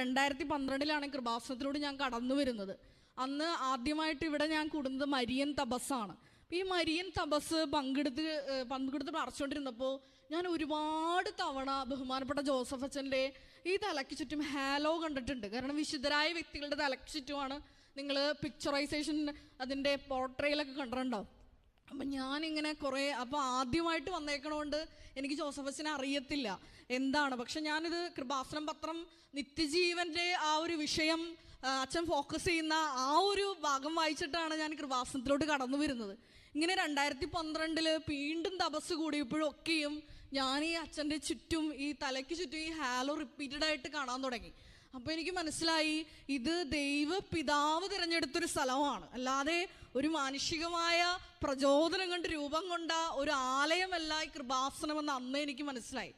രണ്ടായിരത്തി പന്ത്രണ്ടിലാണ് കൃപാസനത്തിലൂടെ ഞാൻ കടന്നു വരുന്നത്. അന്ന് ആദ്യമായിട്ട് ഇവിടെ ഞാൻ കൂടുന്നത് മരിയൻ തപസ്സാണ്. ഈ മരിയൻ തപസ് പങ്കെടുത്ത് പങ്കെടുത്ത് പ്രാർത്ഥിച്ചുകൊണ്ടിരുന്നപ്പോൾ ഞാൻ ഒരുപാട് തവണ ബഹുമാനപ്പെട്ട ജോസഫ് അച്ഛന്റെ ഈ തലയ്ക്ക് ചുറ്റും ഹാലോ കണ്ടിട്ടുണ്ട്. കാരണം വിശുദ്ധരായ വ്യക്തികളുടെ തലയ്ക്ക് ചുറ്റുമാണ് നിങ്ങൾ പിക്ചറൈസേഷൻ അതിന്റെ പോർട്രെയിലൊക്കെ കണ്ടിട്ടുണ്ടാവും. അപ്പം ഞാനിങ്ങനെ കുറേ അപ്പോൾ ആദ്യമായിട്ട് വന്നേക്കണോണ്ട് എനിക്ക് ജോസഫസിനെ അറിയത്തില്ല എന്താണ്. പക്ഷെ ഞാനിത് കൃപാസനം പത്രം നിത്യജീവന്റെ ആ ഒരു വിഷയം അച്ഛൻ ഫോക്കസ് ചെയ്യുന്ന ആ ഒരു ഭാഗം വായിച്ചിട്ടാണ് ഞാൻ കൃപാസനത്തിലോട്ട് കടന്നു വരുന്നത്. ഇങ്ങനെ രണ്ടായിരത്തി പന്ത്രണ്ടിൽ വീണ്ടും തപസ് കൂടിയപ്പോഴൊക്കെയും ഞാൻ ഈ അച്ഛന്റെ ചുറ്റും ഈ തലയ്ക്ക് ചുറ്റും ഈ ഹാലോ റിപ്പീറ്റഡ് ആയിട്ട് കാണാൻ തുടങ്ങി. അപ്പോൾ എനിക്ക് മനസ്സിലായി ഇത് ദൈവ പിതാവ് തിരഞ്ഞെടുത്തൊരു സ്ഥലമാണ്. അല്ലാതെ ഒരു മാനുഷികമായ പ്രചോദനം കൊണ്ട് രൂപം കൊണ്ട ഒരു ആലയമല്ല ഈ കൃപാസനമെന്ന് അന്ന് എനിക്ക് മനസ്സിലായി.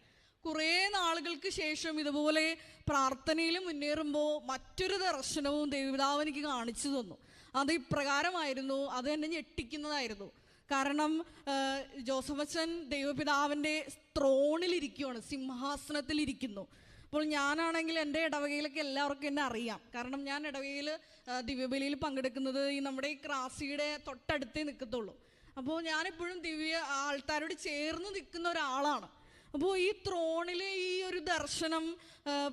കുറേ നാളുകൾക്ക് ശേഷം ഇതുപോലെ പ്രാർത്ഥനയിൽ മുന്നേറുമ്പോൾ മറ്റൊരു ദർശനവും ദൈവപിതാവ് എനിക്ക് കാണിച്ചു തന്നു. അത് ഇപ്രകാരമായിരുന്നു അത് എന്നെ ഞെട്ടിക്കുന്നതായിരുന്നു. കാരണം ജോസഫച്ചൻ ദൈവപിതാവിന്റെ ത്രോണിലിരിക്കുകയാണ് സിംഹാസനത്തിലിരിക്കുന്നു. അപ്പോൾ ഞാനാണെങ്കിൽ എന്റെ ഇടവകയിലൊക്കെ എല്ലാവർക്കും എന്നെ അറിയാം. കാരണം ഞാൻ ഇടവകയിൽ ദിവ്യബലിയിൽ പങ്കെടുക്കുന്നത് ഈ നമ്മുടെ ഈ ക്രാസിയുടെ തൊട്ടടുത്തേ നിൽക്കത്തുള്ളൂ. അപ്പോൾ ഞാനെപ്പോഴും ദിവ്യ ആൾക്കാരോട് ചേർന്ന് നിൽക്കുന്ന ഒരാളാണ്. അപ്പോൾ ഈ ത്രോണിലെ ഈ ഒരു ദർശനം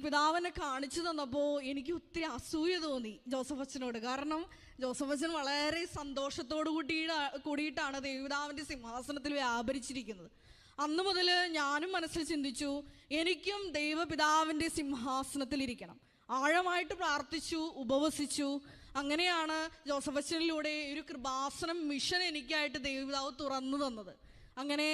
പിതാവിനെ കാണിച്ചു തന്നപ്പോൾ എനിക്ക് ഒത്തിരി അസൂയ തോന്നി ജോസഫ് അച്ഛനോട്. കാരണം ജോസഫ് അച്ഛൻ വളരെ സന്തോഷത്തോടു കൂടിയിട്ട് കൂടിയിട്ടാണ് ദേവിതാവിന്റെ സിംഹാസനത്തിൽ വ്യാപരിച്ചിരിക്കുന്നത്. അന്ന് മുതൽ ഞാനും മനസ്സിൽ ചിന്തിച്ചു എനിക്കും ദൈവപിതാവിന്റെ സിംഹാസനത്തിൽ ഇരിക്കണം ആഴമായിട്ട് പ്രാർത്ഥിച്ചു ഉപവസിച്ചു. അങ്ങനെയാണ് ജോസഫ് അച്ഛനിലൂടെ ഒരു കൃപാസനം മിഷൻ എനിക്കായിട്ട് ദൈവപിതാവ് തുറന്നു തന്നത്. അങ്ങനെ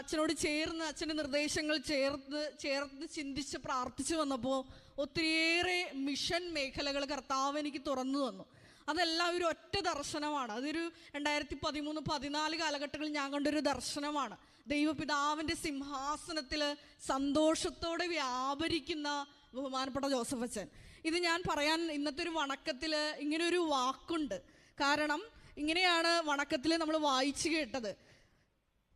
അച്ഛനോട് ചേർന്ന് അച്ഛന്റെ നിർദ്ദേശങ്ങൾ ചേർത്ത് ചേർത്ത് ചിന്തിച്ച് പ്രാർത്ഥിച്ചു വന്നപ്പോൾ ഒത്തിരിയേറെ മിഷൻ മേഖലകൾ കർത്താവ് എനിക്ക് തുറന്നു തന്നു. അതെല്ലാം ഒരു ഒറ്റ ദർശനമാണ്. അതൊരു രണ്ടായിരത്തി പതിമൂന്ന് പതിനാല് കാലഘട്ടങ്ങളിൽ ഞാൻ കണ്ടൊരു ദർശനമാണ്. ദൈവപിതാവിന്റെ സിംഹാസനത്തിൽ സന്തോഷത്തോടെ വ്യാപരിക്കുന്ന ബഹുമാനപ്പെട്ട ജോസഫ് അച്ഛൻ. ഇത് ഞാൻ പറയാൻ ഇന്നത്തെ ഒരു വണക്കത്തിൽ ഇങ്ങനെ ഒരു വാക്കുണ്ട്. കാരണം ഇങ്ങനെയാണ് വണക്കത്തിൽ നമ്മൾ വായിച്ചു കേട്ടത്.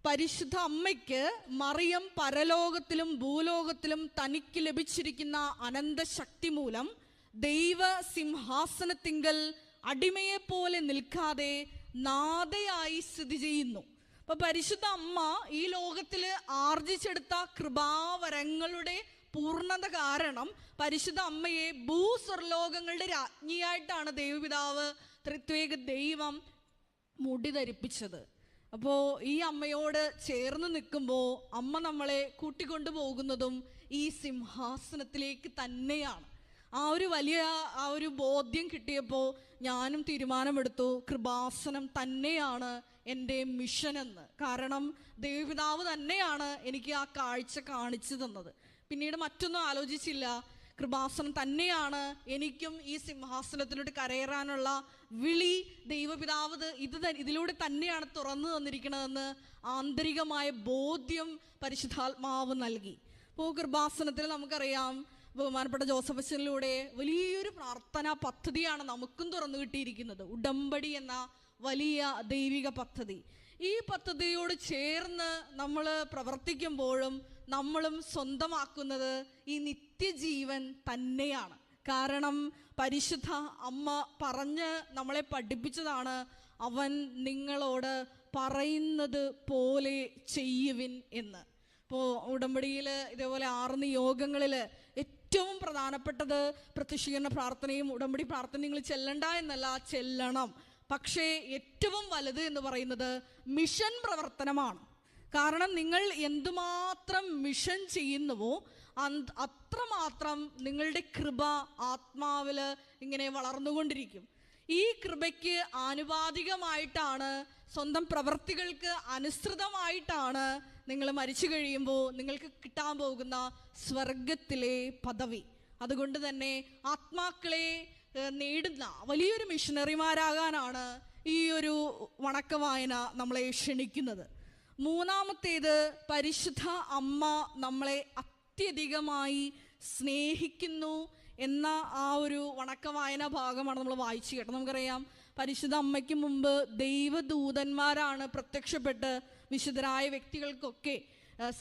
പരിശുദ്ധ അമ്മയ്ക്ക് മറിയം പരലോകത്തിലും ഭൂലോകത്തിലും തനിക്ക് ലഭിച്ചിരിക്കുന്ന അനന്തശക്തി മൂലം ദൈവ സിംഹാസനത്തിങ്കൽ അടിമയെ പോലെ നിൽക്കാതെ നാഥയായി സ്ഥിതി ചെയ്യുന്നു. അപ്പൊ പരിശുദ്ധ അമ്മ ഈ ലോകത്തിൽ ആർജിച്ചെടുത്ത കൃപാവരങ്ങളുടെ പൂർണത കാരണം പരിശുദ്ധ അമ്മയെ ഭൂസ്വർലോകങ്ങളുടെ രാജ്ഞിയായിട്ടാണ് ദൈവപിതാവ് ത്രിത്വേക ദൈവം മുടി ധരിപ്പിച്ചത്. അപ്പോൾ ഈ അമ്മയോട് ചേർന്ന് നിൽക്കുമ്പോൾ അമ്മ നമ്മളെ കൂട്ടിക്കൊണ്ടു പോകുന്നതും ഈ സിംഹാസനത്തിലേക്ക് തന്നെയാണ്. ആ ഒരു വലിയ ആ ഒരു ബോധ്യം കിട്ടിയപ്പോൾ ഞാനും തീരുമാനമെടുത്തു. കൃപാസനം തന്നെയാണ് എന്റെ മിഷൻ എന്ന് കാരണം ദേവിതാവ് തന്നെയാണ് എനിക്ക് ആ കാഴ്ച കാണിച്ചു തന്നത്. പിന്നീട് മറ്റൊന്നും ആലോചിച്ചില്ല. കൃപാസനം തന്നെയാണ് എനിക്കും ഈ സിംഹാസനത്തിലോട്ട് കരയറാനുള്ള വിളി ദൈവപിതാവ് ഇത് ഇത് ഇതിലൂടെ തന്നെയാണ് തുറന്നു തന്നിരിക്കുന്നതെന്ന് ആന്തരികമായ ബോധ്യം പരിശുദ്ധാത്മാവ് നൽകി. അപ്പോൾ കൃപാസനത്തിൽ നമുക്കറിയാം ബഹുമാനപ്പെട്ട ജോസഫ് അച്ഛനിലൂടെ വലിയൊരു പ്രാർത്ഥനാ പദ്ധതിയാണ് നമുക്കും തുറന്നു കിട്ടിയിരിക്കുന്നത്. ഉടമ്പടി എന്ന വലിയ ദൈവിക പദ്ധതി. ഈ പദ്ധതിയോട് ചേർന്ന് നമ്മൾ പ്രവർത്തിക്കുമ്പോഴും നമ്മളും സ്വന്തമാക്കുന്നത് ഈ നിത്യജീവൻ തന്നെയാണ്. കാരണം പരിശുദ്ധ അമ്മ പറഞ്ഞ് നമ്മളെ പഠിപ്പിച്ചതാണ് അവൻ നിങ്ങളോട് പറയുന്നത് പോലെ ചെയ്യുവിൻ എന്ന്. ഇപ്പോൾ ഉടമ്പടിയിൽ ഇതേപോലെ ആറ് നിയോഗങ്ങളിൽ ഏറ്റവും പ്രധാനപ്പെട്ടത് പ്രത്യക്ഷീകരണ പ്രാർത്ഥനയും ഉടമ്പടി പ്രാർത്ഥനയും നിങ്ങൾ ചെല്ലണ്ട എന്നല്ല ചെല്ലണം. പക്ഷേ ഏറ്റവും വലുത് എന്ന് പറയുന്നത് മിഷൻ പ്രവർത്തനമാണ്. കാരണം നിങ്ങൾ എന്തുമാത്രം മിഷൻ ചെയ്യുന്നുവോ അത്രമാത്രം നിങ്ങളുടെ കൃപ ആത്മാവിൽ ഇങ്ങനെ വളർന്നുകൊണ്ടിരിക്കും. ഈ കൃപയ്ക്ക് ആനുപാതികമായിട്ടാണ് സ്വന്തം പ്രവൃത്തികൾക്ക് അനുസൃതമായിട്ടാണ് നിങ്ങൾ മരിച്ചു കഴിയുമ്പോൾ നിങ്ങൾക്ക് കിട്ടാൻ പോകുന്ന സ്വർഗത്തിലെ പദവി. അതുകൊണ്ട് തന്നെ ആത്മാക്കളെ നേടുന്ന വലിയൊരു മിഷണറിമാരാകാനാണ് ഈ ഒരു വണക്ക വായന നമ്മളെ ക്ഷണിക്കുന്നത്. മൂന്നാമത്തേത് പരിശുദ്ധ അമ്മ നമ്മളെ അത്യധികമായി സ്നേഹിക്കുന്നു എന്ന ആ ഒരു വണക്ക വായന ഭാഗമാണ് നമ്മൾ വായിച്ചു കേട്ടത്. നമുക്കറിയാം പരിശുദ്ധ അമ്മയ്ക്ക് മുമ്പ് ദൈവദൂതന്മാരാണ് പ്രത്യക്ഷപ്പെട്ട് വിശുദ്ധരായ വ്യക്തികൾക്കൊക്കെ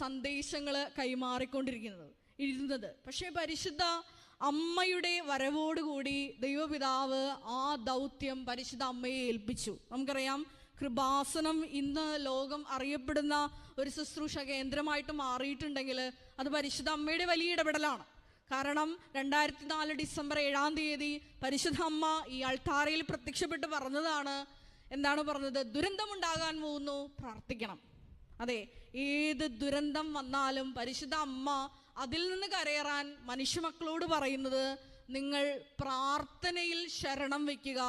സന്ദേശങ്ങൾ കൈമാറിക്കൊണ്ടിരിക്കുന്നത് ഇരുന്നത്. പക്ഷേ പരിശുദ്ധ അമ്മയുടെ വരവോടുകൂടി ദൈവപിതാവ് ആ ദൗത്യം പരിശുദ്ധ അമ്മയെ ഏൽപ്പിച്ചു. നമുക്കറിയാം കൃപാസനം ഇന്ന് ലോകം അറിയപ്പെടുന്ന ഒരു ശുശ്രൂഷ കേന്ദ്രമായിട്ട് മാറിയിട്ടുണ്ടെങ്കിൽ അത് പരിശുദ്ധ അമ്മയുടെ വലിയ ഇടപെടലാണ്. കാരണം രണ്ടായിരത്തി നാല് ഡിസംബർ ഏഴാം തീയതി പരിശുദ്ധ അമ്മ ഈ അൾത്താരയിൽ പ്രത്യക്ഷപ്പെട്ട് പറഞ്ഞതാണ് എന്താണ് പറഞ്ഞത്? ദുരന്തമുണ്ടാകാൻ പോകുന്നു പ്രാർത്ഥിക്കണം. അതെ ഏത് ദുരന്തം വന്നാലും പരിശുദ്ധ അമ്മ അതിൽ നിന്ന് കരയറാൻ മനുഷ്യമക്കളോട് പറയുന്നത് നിങ്ങൾ പ്രാർത്ഥനയിൽ ശരണം വയ്ക്കുക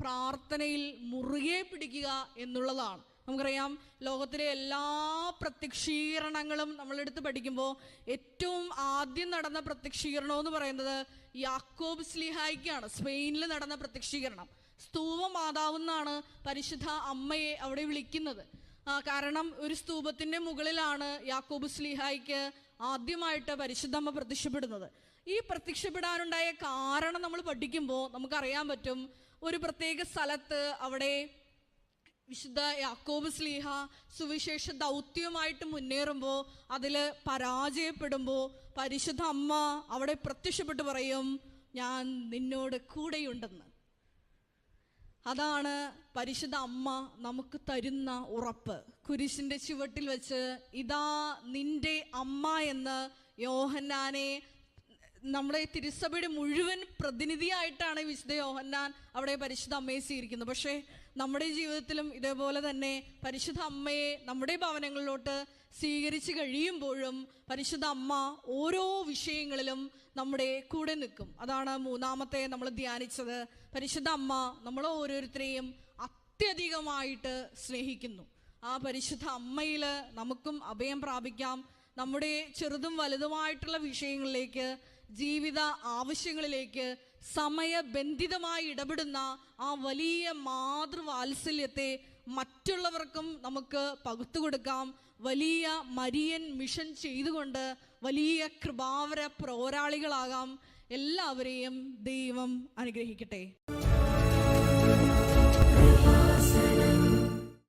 പ്രാർത്ഥനയിൽ മുറുകെ പിടിക്കുക എന്നുള്ളതാണ്. നമുക്കറിയാം ലോകത്തിലെ എല്ലാ പ്രത്യക്ഷീകരണങ്ങളും നമ്മളെടുത്ത് പഠിക്കുമ്പോൾ ഏറ്റവും ആദ്യം നടന്ന പ്രത്യക്ഷീകരണം എന്ന് പറയുന്നത് യാക്കോബ് സ്ലിഹായിക്കാണ് സ്പെയിനിൽ നടന്ന പ്രത്യക്ഷീകരണം. സ്തൂപ പരിശുദ്ധ അമ്മയെ അവിടെ വിളിക്കുന്നത്. കാരണം ഒരു സ്തൂപത്തിന്റെ മുകളിലാണ് യാക്കോബ് സ്ലിഹായിക്ക് ആദ്യമായിട്ട് പരിശുദ്ധമ്മ പ്രത്യക്ഷപ്പെടുന്നത്. ഈ പ്രത്യക്ഷപ്പെടാനുണ്ടായ കാരണം നമ്മൾ പഠിക്കുമ്പോൾ നമുക്കറിയാൻ പറ്റും. ഒരു പ്രത്യേക സ്ഥലത്ത് അവിടെ വിശുദ്ധ യാക്കോബ് സ്ലീഹ സുവിശേഷ ദൗത്യമായിട്ട് മുന്നേറുമ്പോൾ അതിൽ പരാജയപ്പെടുമ്പോൾ പരിശുദ്ധ അമ്മ അവിടെ പ്രത്യക്ഷപ്പെട്ട് പറയും ഞാൻ നിന്നോട് കൂടെയുണ്ടെന്ന്. അതാണ് പരിശുദ്ധ അമ്മ നമുക്ക് തരുന്ന ഉറപ്പ്. കുരിശിന്റെ ചുവട്ടിൽ വെച്ച് ഇതാ നിന്റെ അമ്മ എന്ന് യോഹന്നാനെ നമ്മുടെ തിരുസഭയുടെ മുഴുവൻ പ്രതിനിധിയായിട്ടാണ് വിശുദ്ധ യോഹന്നാൻ അവിടെ പരിശുദ്ധ അമ്മയെ സ്വീകരിക്കുന്നത്. പക്ഷേ നമ്മുടെ ജീവിതത്തിലും ഇതേപോലെ തന്നെ പരിശുദ്ധ അമ്മയെ നമ്മുടെ ഭവനങ്ങളിലോട്ട് സ്വീകരിച്ച് കഴിയുമ്പോഴും പരിശുദ്ധ അമ്മ ഓരോ വിഷയങ്ങളിലും നമ്മുടെ കൂടെ നിൽക്കും. അതാണ് മൂന്നാമത്തെ നമ്മൾ ധ്യാനിച്ചത്. പരിശുദ്ധ അമ്മ നമ്മൾ ഓരോരുത്തരെയും അത്യധികമായിട്ട് സ്നേഹിക്കുന്നു. ആ പരിശുദ്ധ അമ്മയിൽ നമുക്കും അഭയം പ്രാപിക്കാം. നമ്മുടെ ചെറുതും വലുതുമായിട്ടുള്ള വിഷയങ്ങളിലേക്ക് ജീവിത ആവശ്യങ്ങളിലേക്ക് സമയബന്ധിതമായി ഇടപെടുന്ന ആ വലിയ മാതൃവാത്സല്യത്തെ മറ്റുള്ളവർക്കും നമുക്ക് പകുത്തു കൊടുക്കാം. വലിയ മരിയൻ മിഷൻ ചെയ്തുകൊണ്ട് വലിയ കൃപാവര പ്രോരാളികളാകാം എല്ലാവരെയും ദൈവം അനുഗ്രഹിക്കട്ടെ.